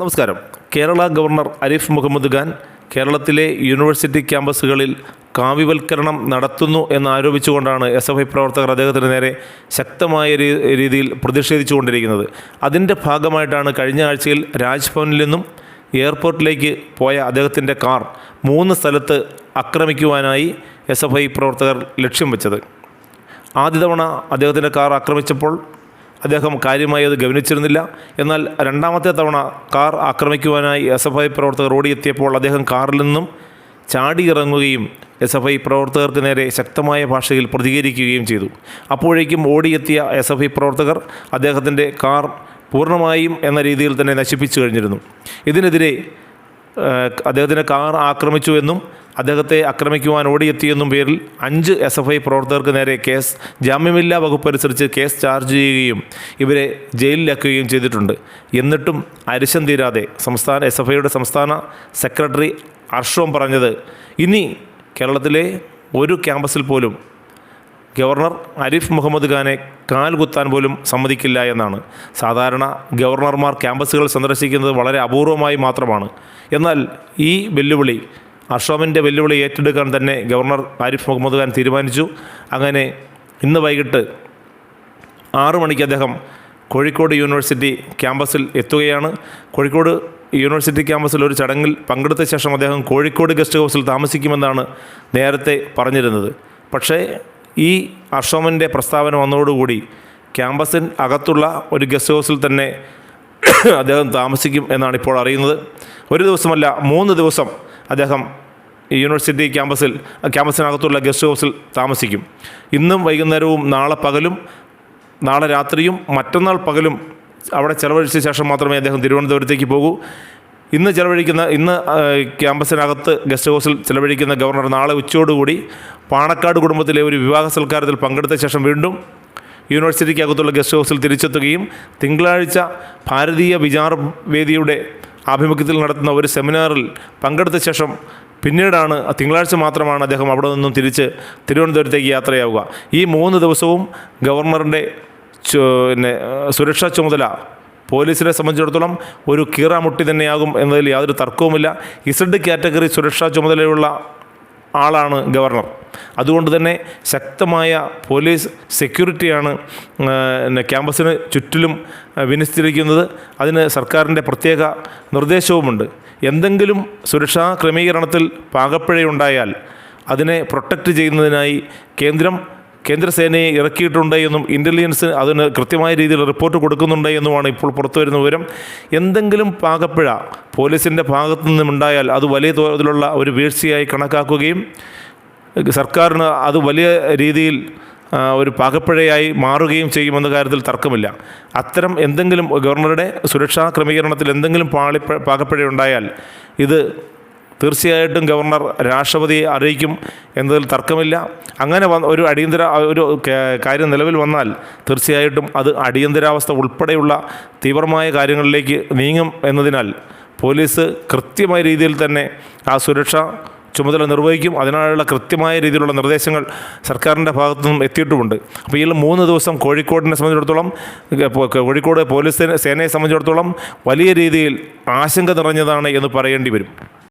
നമസ്കാരം. കേരള ഗവർണർ അരിഫ് മുഹമ്മദ് ഖാൻ കേരളത്തിലെ യൂണിവേഴ്സിറ്റി ക്യാമ്പസുകളിൽ കാവ്യവൽക്കരണം നടത്തുന്നു എന്നാരോപിച്ചുകൊണ്ടാണ് എസ് എഫ് ഐ പ്രവർത്തകർ അദ്ദേഹത്തിന് നേരെ ശക്തമായ രീതിയിൽ പ്രതിഷേധിച്ചുകൊണ്ടിരിക്കുന്നത്. അതിന്റെ ഭാഗമായിട്ടാണ് കഴിഞ്ഞ ആഴ്ചയിൽ രാജ്ഭവനിൽ നിന്നും എയർപോർട്ടിലേക്ക് പോയ അദ്ദേഹത്തിന്റെ കാർ മൂന്ന് സ്ഥലത്ത് ആക്രമിക്കുവാനായി എസ് എഫ് ഐ പ്രവർത്തകർ ലക്ഷ്യം വെച്ചത്. ആദ്യ തവണ അദ്ദേഹത്തിന്റെ കാർ ആക്രമിച്ചപ്പോൾ അദ്ദേഹം കാര്യമായി അത് ഗവനിച്ചിരുന്നില്ല. എന്നാൽ രണ്ടാമത്തെ തവണ കാർ ആക്രമിക്കുവാനായി എസ് എഫ് ഐ പ്രവർത്തകർ ഓടിയെത്തിയപ്പോൾ അദ്ദേഹം കാറിൽ നിന്നും ചാടിയിറങ്ങുകയും എസ് എഫ് ഐ പ്രവർത്തകർക്ക് നേരെ ശക്തമായ ഭാഷയിൽ പ്രതികരിക്കുകയും ചെയ്തു. അപ്പോഴേക്കും ഓടിയെത്തിയ എസ് എഫ് ഐ പ്രവർത്തകർ അദ്ദേഹത്തിന്റെ കാർ പൂർണമായും എന്ന രീതിയിൽ തന്നെ നശിപ്പിച്ചു കഴിഞ്ഞിരുന്നു. ഇതിനെതിരെ അദ്ദേഹത്തിന്റെ കാർ ആക്രമിച്ചു എന്നും അദ്ദേഹത്തെ ആക്രമിക്കുവാൻ ഓടിയെത്തിയെന്നും പേരിൽ അഞ്ച് എസ് എഫ് ഐ പ്രവർത്തകർക്ക് നേരെ കേസ് ജാമ്യമില്ലാ വകുപ്പ് അനുസരിച്ച് കേസ് ചാർജ് ചെയ്യുകയും ഇവരെ ജയിലിലാക്കുകയും ചെയ്തിട്ടുണ്ട്. എന്നിട്ടും അരിശം തീരാതെ സംസ്ഥാന എസ് എഫ് ഐയുടെ സംസ്ഥാന സെക്രട്ടറി ഹർഷവും പറഞ്ഞത് ഇനി കേരളത്തിലെ ഒരു ക്യാമ്പസിൽ പോലും ഗവർണർ അരിഫ് മുഹമ്മദ് ഖാനെ കാൽകുത്താൻ പോലും സമ്മതിക്കില്ല എന്നാണ്. സാധാരണ ഗവർണർമാർ ക്യാമ്പസുകൾ സന്ദർശിക്കുന്നത് വളരെ അപൂർവമായി മാത്രമാണ്. എന്നാൽ ഈ വെല്ലുവിളി അഷോമിന്റെ വെല്ലുവിളി ഏറ്റെടുക്കാൻ തന്നെ ഗവർണർ ആരിഫ് മുഹമ്മദ് ഖാൻ തീരുമാനിച്ചു. അങ്ങനെ ഇന്ന് വൈകിട്ട് ആറു മണിക്ക് അദ്ദേഹം കോഴിക്കോട് യൂണിവേഴ്സിറ്റി ക്യാമ്പസിൽ എത്തുകയാണ്. കോഴിക്കോട് യൂണിവേഴ്സിറ്റി ക്യാമ്പസിൽ ഒരു ചടങ്ങിൽ പങ്കെടുത്ത ശേഷം അദ്ദേഹം കോഴിക്കോട് ഗസ്റ്റ് ഹൗസിൽ താമസിക്കുമെന്നാണ് നേരത്തെ പറഞ്ഞിരുന്നത്. പക്ഷേ ഈ അഷോമിന്റെ പ്രസ്താവന വന്നതോടുകൂടി ക്യാമ്പസിന് അകത്തുള്ള ഒരു ഗസ്റ്റ് ഹൗസിൽ തന്നെ അദ്ദേഹം താമസിക്കും എന്നാണ് ഇപ്പോൾ അറിയുന്നത്. ഒരു ദിവസമല്ല മൂന്ന് ദിവസം അദ്ദേഹം യൂണിവേഴ്സിറ്റി ക്യാമ്പസിൽ ക്യാമ്പസിനകത്തുള്ള ഗസ്റ്റ് ഹൗസിൽ താമസിക്കും. ഇന്നും വൈകുന്നേരവും നാളെ പകലും നാളെ രാത്രിയും മറ്റന്നാൾ പകലും അവിടെ ചെലവഴിച്ച ശേഷം മാത്രമേ അദ്ദേഹം തിരുവനന്തപുരത്തേക്ക് പോകൂ. ഇന്ന് ചെലവഴിക്കുന്ന ഇന്ന് ക്യാമ്പസിനകത്ത് ഗസ്റ്റ് ഹൗസിൽ ചെലവഴിക്കുന്ന ഗവർണർ നാളെ ഉച്ചയോടുകൂടി പാണക്കാട് കുടുംബത്തിലെ ഒരു വിവാഹ സൽക്കാരത്തിൽ പങ്കെടുത്ത ശേഷം വീണ്ടും യൂണിവേഴ്സിറ്റിക്കകത്തുള്ള ഗസ്റ്റ് ഹൗസിൽ തിരിച്ചെത്തുകയും തിങ്കളാഴ്ച ഭാരതീയ വിചാർ വേദിയുടെ ആഭിമുഖ്യത്തിൽ നടത്തുന്ന ഒരു സെമിനാറിൽ പങ്കെടുത്ത ശേഷം പിന്നീടാണ് തിങ്കളാഴ്ച മാത്രമാണ് അദ്ദേഹം അവിടെ നിന്നും തിരിച്ച് തിരുവനന്തപുരത്തേക്ക് യാത്രയാവുക. ഈ മൂന്ന് ദിവസവും ഗവർണറിന്റെ പിന്നെ സുരക്ഷാ ചുമതല പോലീസിനെ സംബന്ധിച്ചിടത്തോളം ഒരു കീറാമുട്ടി തന്നെയാകും എന്നതിൽ യാതൊരു തർക്കവുമില്ല. ഇസഡ് കാറ്റഗറി സുരക്ഷാ ചുമതലയുള്ള ആളാണ് ഗവർണർ. അതുകൊണ്ട് തന്നെ ശക്തമായ പോലീസ് സെക്യൂരിറ്റിയാണ് ക്യാമ്പസിന് ചുറ്റിലും വിന്യസിച്ചിരിക്കുന്നത്. അതിന് സർക്കാരിന്റെ പ്രത്യേക നിർദ്ദേശവുമുണ്ട്. എന്തെങ്കിലും സുരക്ഷാ ക്രമീകരണത്തിൽ പാകപ്പിഴയുണ്ടായാൽ അതിനെ പ്രൊട്ടക്റ്റ് ചെയ്യുന്നതിനായി കേന്ദ്രം കേന്ദ്രസേനയെ ഇറക്കിയിട്ടുണ്ട് എന്നും ഇന്റലിജൻസ് അതിന് കൃത്യമായ രീതിയിൽ റിപ്പോർട്ട് കൊടുക്കുന്നുണ്ട് എന്നുമാണ് ഇപ്പോൾ പുറത്തുവരുന്ന വിവരം. എന്തെങ്കിലും പാകപ്പിഴ പോലീസിന്റെ ഭാഗത്തു നിന്നുമുണ്ടായാൽ അത് വലിയ തോതിലുള്ള ഒരു വീഴ്ചയായി കണക്കാക്കുകയും സർക്കാരിന് അത് വലിയ രീതിയിൽ ഒരു പാകപ്പിഴയായി മാറുകയും ചെയ്യുമെന്ന കാര്യത്തിൽ തർക്കമില്ല. അത്തരം എന്തെങ്കിലും ഗവർണറുടെ സുരക്ഷാ ക്രമീകരണത്തിൽ എന്തെങ്കിലും പാളി പാകപ്പിഴയുണ്ടായാൽ ഇത് തീർച്ചയായിട്ടും ഗവർണർ രാഷ്ട്രപതിയെ അറിയിക്കും എന്നതിൽ തർക്കമില്ല. അങ്ങനെ ഒരു അടിയന്തര ഒരു കാര്യം നിലവിൽ വന്നാൽ തീർച്ചയായിട്ടും അത് അടിയന്തരാവസ്ഥ ഉൾപ്പെടെയുള്ള തീവ്രമായ കാര്യങ്ങളിലേക്ക് നീങ്ങും എന്നതിനാൽ പോലീസ് കൃത്യമായ രീതിയിൽ തന്നെ ആ സുരക്ഷ ചുമതല നിർവഹിക്കും. അതിനായുള്ള കൃത്യമായ രീതിയിലുള്ള നിർദ്ദേശങ്ങൾ സർക്കാരിന്റെ ഭാഗത്തു നിന്നും എത്തിയിട്ടുമുണ്ട്. അപ്പോൾ ഈ മൂന്ന് ദിവസം കോഴിക്കോടിനെ സംബന്ധിച്ചിടത്തോളം കോഴിക്കോട് പോലീസ് സേനയെ സംബന്ധിച്ചിടത്തോളം വലിയ രീതിയിൽ ആശങ്ക നിറഞ്ഞതാണ് എന്ന് പറയേണ്ടി വരും.